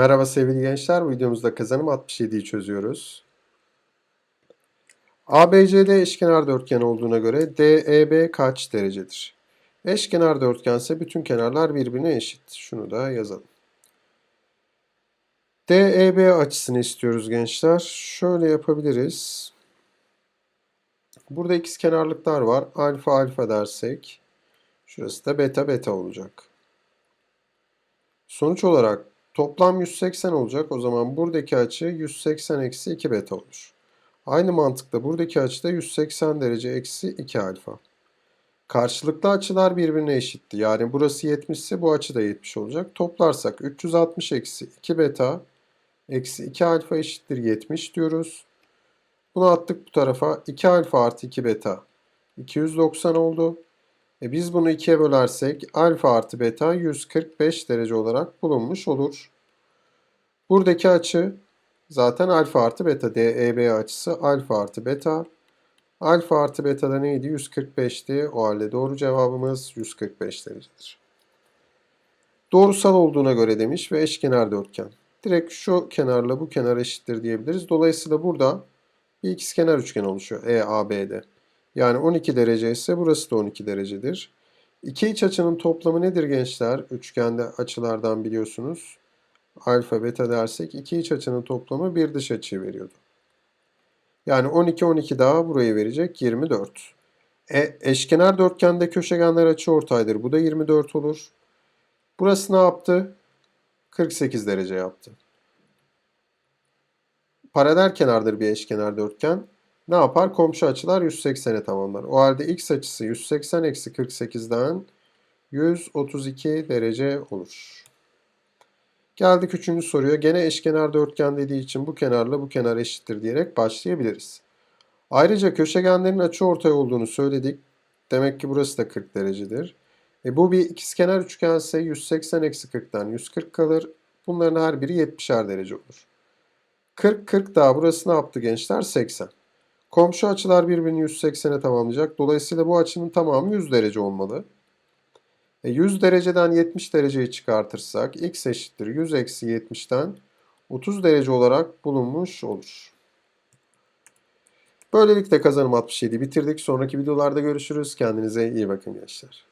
Merhaba sevgili gençler. Bu videomuzda kazanım 67'yi çözüyoruz. ABCD eşkenar dörtgen olduğuna göre DEB kaç derecedir? Eşkenar dörtgense bütün kenarlar birbirine eşit. Şunu da yazalım. DEB açısını istiyoruz gençler. Şöyle yapabiliriz. Burada ikiz kenarlıklar var. Alfa alfa dersek şurası da beta beta olacak. Sonuç olarak toplam 180 olacak. O zaman buradaki açı 180 eksi 2 beta olur. Aynı mantıkla buradaki açı da 180 derece eksi 2 alfa. Karşılıklı açılar birbirine eşitti. Yani burası 70 ise bu açı da 70 olacak. Toplarsak 360 eksi 2 beta eksi 2 alfa eşittir 70 diyoruz. Bunu attık bu tarafa. 2 alfa artı 2 beta 290 oldu. E biz bunu 2'ye bölersek alfa artı beta 145 derece olarak bulunmuş olur. Buradaki açı zaten alfa artı beta DEB açısı alfa artı beta. Alfa artı beta da neydi? 145'ti. O halde doğru cevabımız 145 derecedir. Doğrusal olduğuna göre demiş ve eşkenar dörtgen. Direkt şu kenarla bu kenar eşittir diyebiliriz. Dolayısıyla burada bir ikizkenar üçgen oluşuyor EAB'de. Yani 12 derece ise burası da 12 derecedir. İki iç açının toplamı nedir gençler? Üçgende açılardan biliyorsunuz. Alfa beta dersek iki iç açının toplamı bir dış açıyı veriyordu. Yani 12 12 daha burayı verecek 24. E, eşkenar dörtgende köşegenler açı ortaydır. Bu da 24 olur. Burası ne yaptı? 48 derece yaptı. Paralel kenardır bir eşkenar dörtgen ne yapar? Komşu açılar 180'e tamamlar. O halde x açısı 180 eksi 48'den 132 derece olur. Geldik üçüncü soruya. Gene eşkenar dörtgen dediği için bu kenarla bu kenar eşittir diyerek başlayabiliriz. Ayrıca köşegenlerin açıortay olduğunu söyledik. Demek ki burası da 40 derecedir. E bu bir ikizkenar üçgense 180 eksi 40'tan 140 kalır. Bunların her biri 70'er derece olur. 40 40 daha burası ne yaptı gençler? 80. Komşu açılar birbirini 180'e tamamlayacak. Dolayısıyla bu açının tamamı 100 derece olmalı. E 100 dereceden 70 dereceyi çıkartırsak x eşittir 100 eksi 70'ten 30 derece olarak bulunmuş olur. Böylelikle kazanım 67 bitirdik. Sonraki videolarda görüşürüz. Kendinize iyi bakın gençler.